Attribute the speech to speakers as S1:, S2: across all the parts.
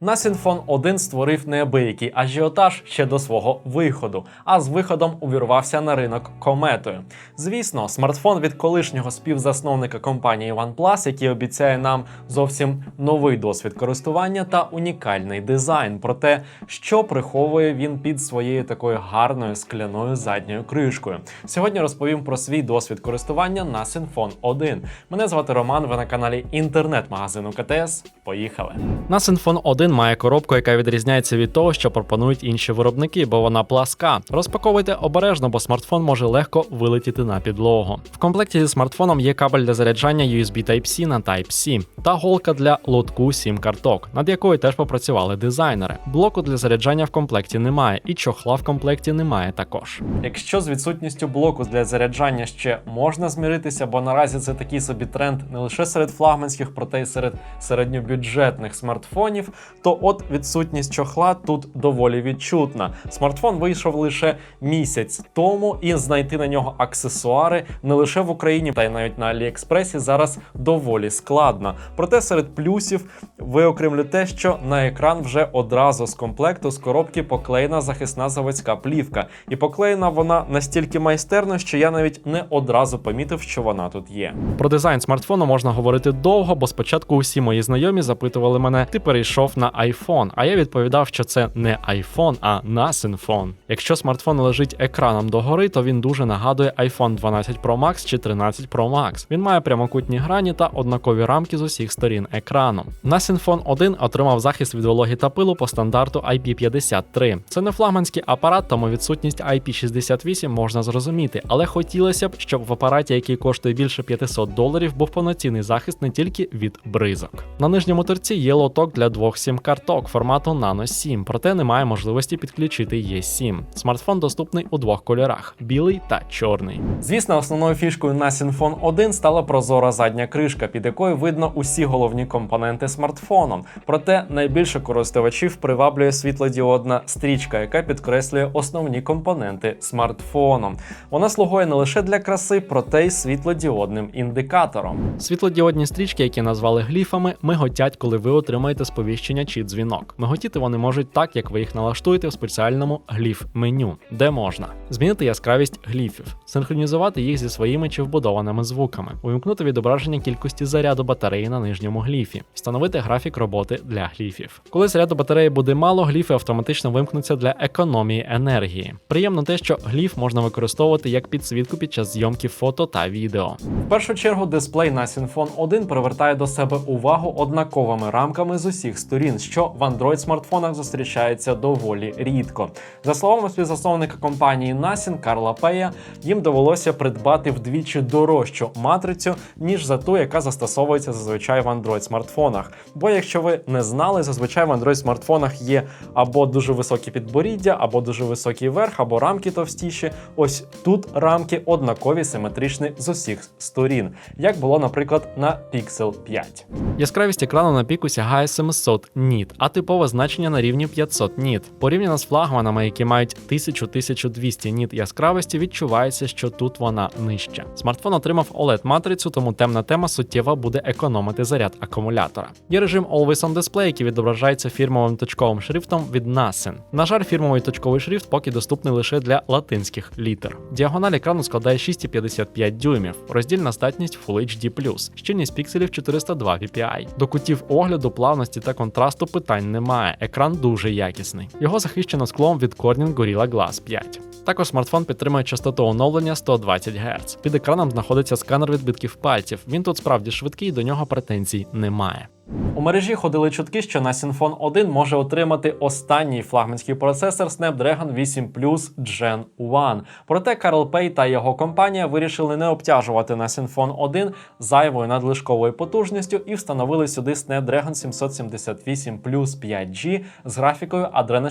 S1: На Symfone 1 створив неабиякий ажіотаж ще до свого виходу, а з виходом увірвався на ринок кометою. Звісно, смартфон від колишнього співзасновника компанії OnePlus, який обіцяє нам зовсім новий досвід користування та унікальний дизайн. Про те, що приховує він під своєю такою гарною скляною задньою кришкою. Сьогодні розповім про свій досвід користування на Symfone 1. Мене звати Роман. Ви на каналі інтернет-магазину КТС. Поїхали. На Symfone 1 має коробку, яка відрізняється від того, що пропонують інші виробники, бо вона пласка. Розпаковуйте обережно, бо смартфон може легко вилетіти на підлогу. В комплекті зі смартфоном є кабель для заряджання USB Type-C на Type-C та голка для лотку 7 карток, над якою теж попрацювали дизайнери. Блоку для заряджання в комплекті немає, і чохла в комплекті немає також. Якщо з відсутністю блоку для заряджання ще можна зміритися, бо наразі це такий собі тренд не лише серед флагманських, проте й серед середньобюджетних смартфонів, то от відсутність чохла тут доволі відчутна. Смартфон вийшов лише місяць тому, і знайти на нього аксесуари не лише в Україні, та й навіть на Аліекспресі зараз доволі складно. Проте серед плюсів виокремлю те, що на екран вже одразу з комплекту з коробки поклеєна захисна заводська плівка. І поклеєна вона настільки майстерно, що я навіть не одразу помітив, що вона тут є. Про дизайн смартфону можна говорити довго, бо спочатку усі мої знайомі запитували мене: ти перейшов на iPhone, а я відповідав, що це не iPhone, а Насинфон. Якщо смартфон лежить екраном догори, то він дуже нагадує iPhone 12 Pro Max чи 13 Pro Max. Він має прямокутні грані та однакові рамки з усіх сторін екрану. Насинфон 1 отримав захист від вологи та пилу по стандарту IP53. Це не флагманський апарат, тому відсутність IP68 можна зрозуміти, але хотілося б, щоб в апараті, який коштує більше 500 доларів, був повноцінний захист не тільки від бризок. На нижньому торці є лоток для двох сім-карток формату Nano 7, проте немає можливості підключити E7. Смартфон доступний у двох кольорах білий та чорний. Звісно, основною фішкою на Symfone 1 стала прозора задня кришка, під якою видно усі головні компоненти смартфону. Проте найбільше користувачів приваблює світлодіодна стрічка, яка підкреслює основні компоненти смартфону. Вона слугує не лише для краси, проте й світлодіодним індикатором. Світлодіодні стрічки, які назвали гліфами, миготять, коли ви отримаєте сповіщення чи дзвінок. Миготіти вони можуть так, як ви їх налаштуєте в спеціальному гліф-меню, де можна змінити яскравість гліфів, синхронізувати їх зі своїми чи вбудованими звуками, увімкнути відображення кількості заряду батареї на нижньому гліфі, встановити графік роботи для гліфів. Коли заряду батареї буде мало, гліфи автоматично вимкнуться для економії енергії. Приємно те, що гліф можна використовувати як підсвітку під час зйомки фото та відео. В першу чергу дисплей на Symfone 1 привертає до себе увагу однаковими рамками з усіх сторін, що в Android смартфонах зустрічається доволі рідко. За словами співзасновника компанії Nasін Карла Пея, їм довелося придбати вдвічі дорожчу матрицю, ніж за ту, яка застосовується зазвичай в Android смартфонах. Бо якщо ви не знали, зазвичай в Android смартфонах є або дуже високі підборіддя, або дуже високий верх, або рамки товстіші. Ось тут рамки однакові симетричні з усіх сторін, як було, наприклад, на Pixel 5. Яскравість екрану на піку сягає 700 ніт, а типове значення на рівні 500 ніт. Порівняно з флагманами, які мають 1000-1200 ніт яскравості, відчувається, що тут вона нижча. Смартфон отримав oled матрицю, тому темна тема суттєво буде економити заряд акумулятора. Є режим Always on Display, який відображається фірмовим точковим шрифтом від Nasen. На жаль, фірмовий точковий шрифт поки доступний лише для латинських літер. Діагональ екрану складає 6,55 дюймів, роздільна здатність Full HD+, щільність пікселів 402 ppi. До кутів огляду, плавності та контрасту питань немає. Екран дуже якісний. Його захищено склом від Corning Gorilla Glass 5. Також смартфон підтримує частоту оновлення 120 Гц. Під екраном знаходиться сканер відбитків пальців. Він тут справді швидкий, до нього претензій немає. У мережі ходили чутки, що на Symfone 1 може отримати останній флагманський процесор Snapdragon 8 Plus Gen 1. Проте Карл Пей та його компанія вирішили не обтяжувати на Symfone 1 зайвою надлишковою потужністю і встановили сюди Snapdragon 778 Plus 5G з графікою Adreno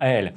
S1: 642L.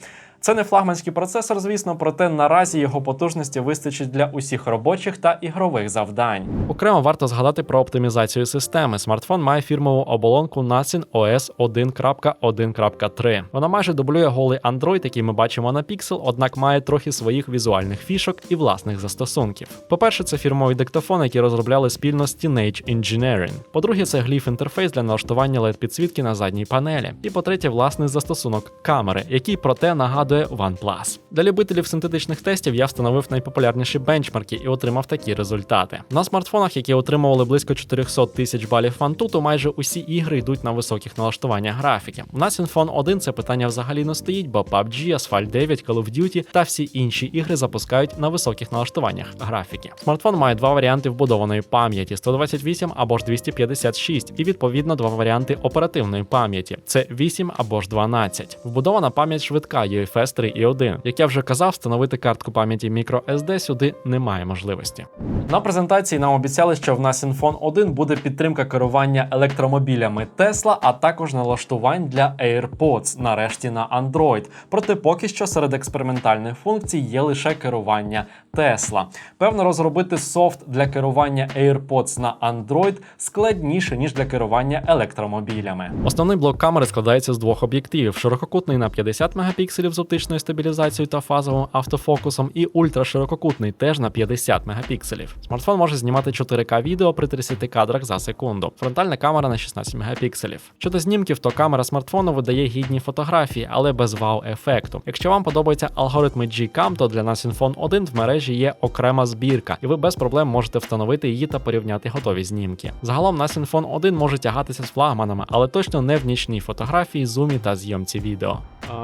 S1: Це не флагманський процесор, звісно, проте наразі його потужності вистачить для усіх робочих та ігрових завдань. Окремо варто згадати про оптимізацію системи. Смартфон має фірмову оболонку Nothing OS 1.1.3. Вона майже дублює голий Android, який ми бачимо на Pixel, однак має трохи своїх візуальних фішок і власних застосунків. По-перше, це фірмовий диктофон, який розробляли спільно з Teenage Engineering. По-друге, це гліф інтерфейс для налаштування led підсвітки на задній панелі. І по-третє, власний застосунок камери, який проте нагадує OnePlus. Для любителів синтетичних тестів я встановив найпопулярніші бенчмарки і отримав такі результати. На смартфонах, які отримували близько 400 тисяч балів фантуту, майже усі ігри йдуть на високих налаштуваннях графіки. У нас Inphone 1 це питання взагалі не стоїть, бо PUBG, Asphalt 9, Call of Duty та всі інші ігри запускають на високих налаштуваннях графіки. Смартфон має два варіанти вбудованої пам'яті 128 або ж 256, і відповідно два варіанти оперативної пам'яті це 8 або ж 12. Вбудована пам'ять швидка UFS 3 і 1. Як я вже казав, встановити картку пам'яті microSD сюди немає можливості. На презентації нам обіцяли, що в нас Inphone 1 буде підтримка керування електромобілями Tesla, а також налаштувань для AirPods, нарешті на Android. Проте поки що серед експериментальних функцій є лише керування Tesla. Певно, розробити софт для керування AirPods на Android складніше ніж для керування електромобілями. Основний блок камери складається з двох об'єктивів: ширококутний на 50 мегапікселів з оптичною стабілізацією та фазовим автофокусом, і ультраширококутний теж на 50 мегапікселів. Смартфон може знімати 4К відео при 30 кадрах за секунду. Фронтальна камера на 16 мегапікселів. Щодо знімків, то камера смартфону видає гідні фотографії, але без вау-ефекту. Якщо вам подобаються алгоритми Gcam, то для нас Inphone 1 в мережі є окрема збірка, і ви без проблем можете встановити її та порівняти готові знімки. Загалом нас Inphone 1 може тягатися з флагманами, але точно не в нічній фотографії, зумі та зйомці відео.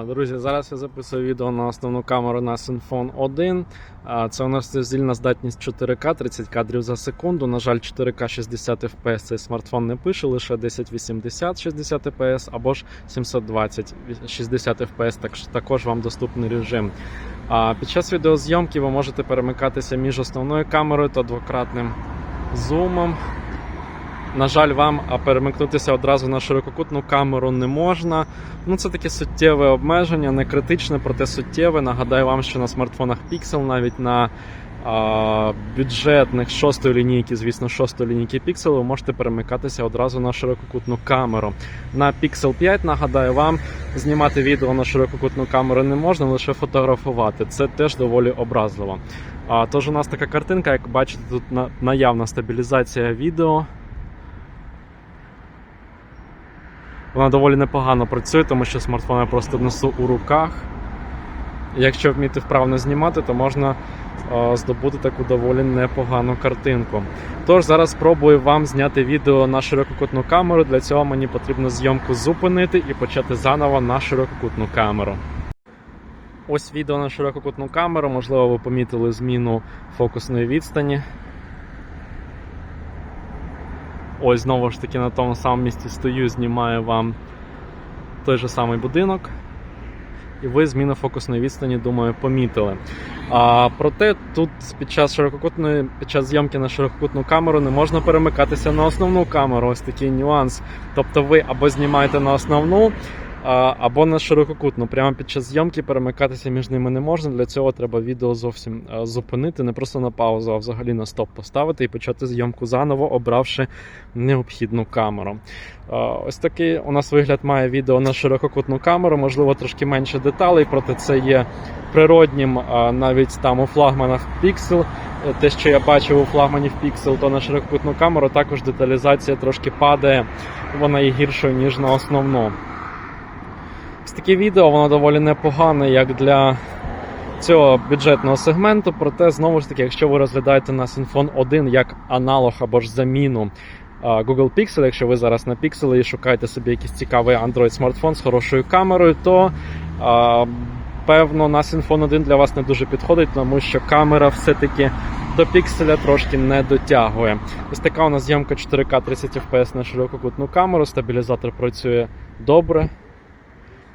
S1: Друзі, зараз я записую відео на основну камеру на Synfone 1. Це у нас роздільна здатність 4К 30 кадрів за секунду. На жаль, 4К 60 FPS цей смартфон не пише, лише 1080 60 FPS або ж 720 60 FPS, так, також вам доступний режим. Під час відеозйомки ви можете перемикатися між основною камерою та двократним зумом. На жаль, вам перемикнутися одразу на ширококутну камеру не можна. Ну, це таке суттєве обмеження, не критичне, проте суттєве. Нагадаю вам, що на смартфонах Pixel, навіть на а, бюджетних шостої лінійки, звісно, шостої лінійки Pixel, ви можете перемикатися одразу на ширококутну камеру. На Pixel 5, нагадаю вам, знімати відео на ширококутну камеру не можна, лише фотографувати. Це теж доволі образливо. А, тож у нас така картинка, як бачите, тут на, наявна стабілізація відео. Вона доволі непогано працює, тому що смартфон я просто несу у руках. Якщо вміти вправно знімати, то можна е, здобути таку доволі непогану картинку. Тож зараз спробую вам зняти відео на ширококутну камеру. Для цього мені потрібно зйомку зупинити і почати заново на ширококутну камеру. Ось відео на ширококутну камеру. Можливо, ви помітили зміну фокусної відстані. Ось знову ж таки на тому самому місці стою, знімаю вам той же самий будинок. І ви зміну фокусної відстані, думаю, помітили. А, Проте тут під час ширококутної, під час зйомки на ширококутну камеру не можна перемикатися на основну камеру. Ось такий нюанс. Тобто ви або знімаєте на основну, або на ширококутну. Прямо під час зйомки перемикатися між ними не можна. Для цього треба відео зовсім зупинити, не просто на паузу, а взагалі на стоп поставити і почати зйомку заново, обравши необхідну камеру. Ось такий у нас вигляд має відео на ширококутну камеру, можливо, трошки менше деталей, проте це є природнім а, навіть там у флагманах Pixel. Те, що я бачив у флагманів Pixel, то на ширококутну камеру також деталізація трошки падає, вона є гіршою, ніж на основну. Таке відео, воно доволі непогане, як для цього бюджетного сегменту. Проте, знову ж таки, якщо ви розглядаєте на Synfone 1 як аналог або ж заміну Google Pixel, якщо ви зараз на Pixel і шукаєте собі якийсь цікавий Android смартфон з хорошою камерою, то а, певно на Synfone 1 для вас не дуже підходить, тому що камера все-таки до пікселя трошки не дотягує. Ось така у нас зйомка 4К 30 FPS на ширококутну камеру, стабілізатор працює добре.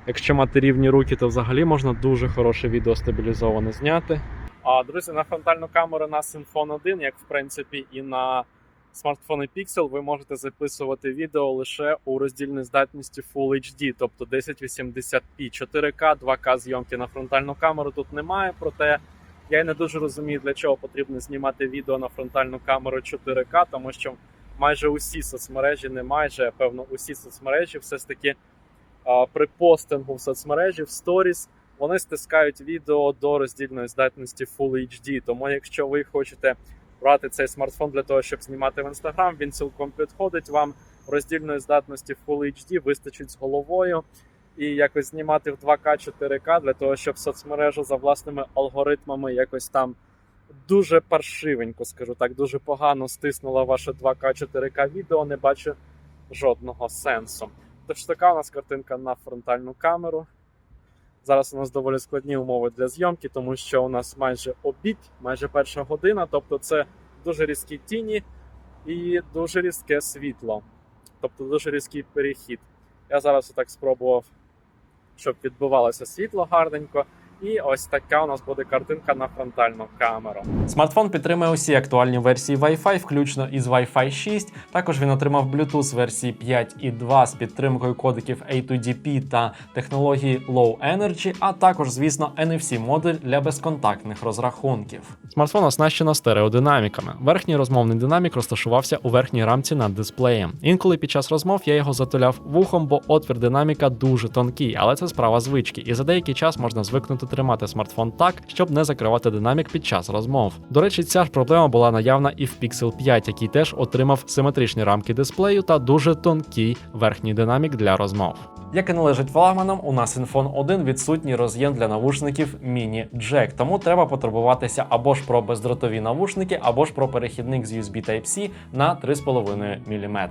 S1: Якщо мати рівні руки, то взагалі можна дуже хороше відео стабілізоване зняти. А друзі, на фронтальну камеру на Synfone 1, як в принципі і на смартфони Pixel ви можете записувати відео лише у роздільній здатності Full HD, тобто 1080p, 4К, 2К зйомки на фронтальну камеру тут немає. Проте я й не дуже розумію, для чого потрібно знімати відео на фронтальну камеру 4К, тому що майже усі соцмережі, не майже, певно, усі соцмережі все ж таки при постингу в соцмережі в сторіс вони стискають відео до роздільної здатності Full HD. Тому, якщо ви хочете брати цей смартфон для того, щоб знімати в Instagram, він цілком підходить вам роздільної здатності Full HD вистачить з головою. І якось знімати в 2К 4К для того, щоб соцмережу за власними алгоритмами якось там дуже паршивенько, скажу так, дуже погано стиснула ваше 2К 4К відео, не бачу жодного сенсу. Тож така у нас картинка на фронтальну камеру. Зараз у нас доволі складні умови для зйомки, тому що у нас майже обід, майже перша година, тобто це дуже різкі тіні і дуже різке світло, тобто дуже різкий перехід. Я зараз отак спробував, щоб відбувалося світло гарненько. І ось така у нас буде картинка на фронтальну камеру. Смартфон підтримує усі актуальні версії Wi-Fi, включно із Wi-Fi 6. Також він отримав Bluetooth версії 5.2 з підтримкою кодиків A2DP та технології Low Energy, а також, звісно, NFC-модуль для безконтактних розрахунків. Смартфон оснащено стереодинаміками. Верхній розмовний динамік розташувався у верхній рамці над дисплеєм. Інколи під час розмов я його затуляв вухом, бо отвір динаміка дуже тонкий, але це справа звички, і за деякий час можна звикнути тримати смартфон так, щоб не закривати динамік під час розмов. До речі, ця ж проблема була наявна і в Pixel 5, який теж отримав симетричні рамки дисплею та дуже тонкий верхній динамік для розмов. Як і належить флагманам, у нас Infone 1 відсутній роз'єм для навушників Mini Jack, тому треба потурбуватися або ж про бездротові навушники, або ж про перехідник з USB Type-C на 3,5 мм.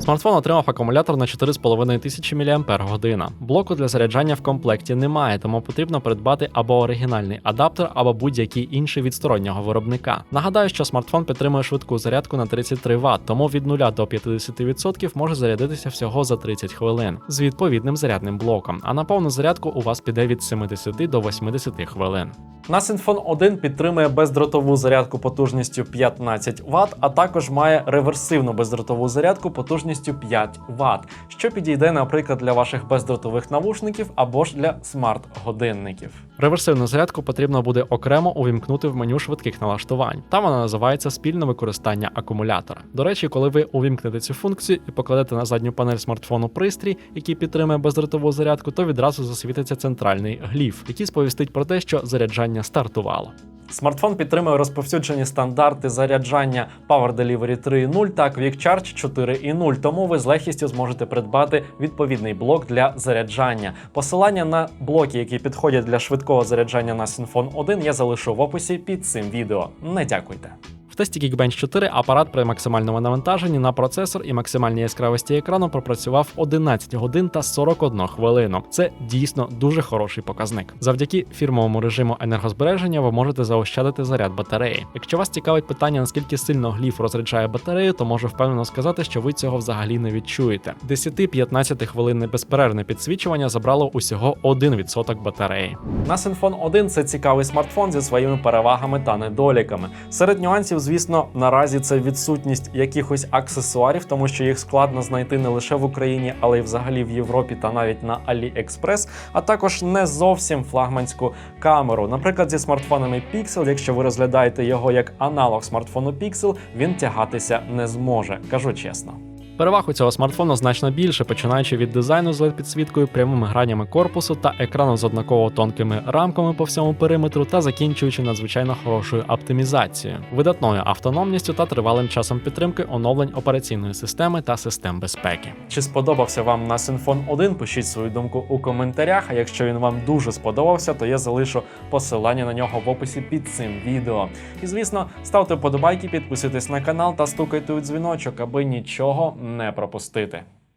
S1: Смартфон отримав акумулятор на 4,5 тисячі мАч. Блоку для заряджання в комплекті немає, тому потрібно придбати або оригінальний адаптер, або будь-який інший від стороннього виробника. Нагадаю, що смартфон підтримує швидку зарядку на 33 Вт, тому від 0 до 50% може зарядитися всього за 30 хвилин з відповідним зарядним блоком. А на повну зарядку у вас піде від 70 до 80 хвилин. NAS Infone 1 підтримує бездротову зарядку потужністю 15 Вт, а також має реверсивну бездротову зарядку потужністю 5 Вт, що підійде, наприклад, для ваших бездротових навушників або ж для смарт-годинників. Реверсивну зарядку потрібно буде окремо увімкнути в меню швидких налаштувань. Там вона називається спільне використання акумулятора. До речі, коли ви увімкнете цю функцію і покладете на задню панель смартфону пристрій, який підтримує бездротову зарядку, то відразу засвітиться центральний гліф, який сповістить про те, що заряджання стартувало. Смартфон підтримує розповсюджені стандарти заряджання Power Delivery 3.0 та Quick Charge 4.0, тому ви з легкістю зможете придбати відповідний блок для заряджання. Посилання на блоки, які підходять для швидкого заряджання на синфон 1, я залишу в описі під цим відео. Не дякуйте. В тесті Geekbench 4 апарат при максимальному навантаженні на процесор і максимальній яскравості екрану пропрацював 11 годин та 41 хвилину. Це дійсно дуже хороший показник. Завдяки фірмовому режиму енергозбереження ви можете заощадити заряд батареї. Якщо вас цікавить питання, наскільки сильно гліф розряджає батарею, то можу впевнено сказати, що ви цього взагалі не відчуєте. 10-15 хвилин безперервне підсвічування забрало усього 1% батареї. На Synfone 1 це цікавий смартфон зі своїми перевагами та недоліками. Серед нюансів, звісно, наразі це відсутність якихось аксесуарів, тому що їх складно знайти не лише в Україні, але й взагалі в Європі та навіть на AliExpress, а також не зовсім флагманську камеру. Наприклад, зі смартфонами Pixel, якщо ви розглядаєте його як аналог смартфону Pixel, він тягатися не зможе, кажу чесно. Переваг у цього смартфону значно більше, починаючи від дизайну з led підсвіткою, прямими гранями корпусу та екрану з однаково тонкими рамками по всьому периметру, та закінчуючи надзвичайно хорошою оптимізацією, видатною автономністю та тривалим часом підтримки оновлень операційної системи та систем безпеки. Чи сподобався вам на Synfone 1? Пишіть свою думку у коментарях. А якщо він вам дуже сподобався, то я залишу посилання на нього в описі під цим відео. І звісно, ставте вподобайки, підписуйтесь на канал та стукайте у дзвіночок, аби нічого не пропустити.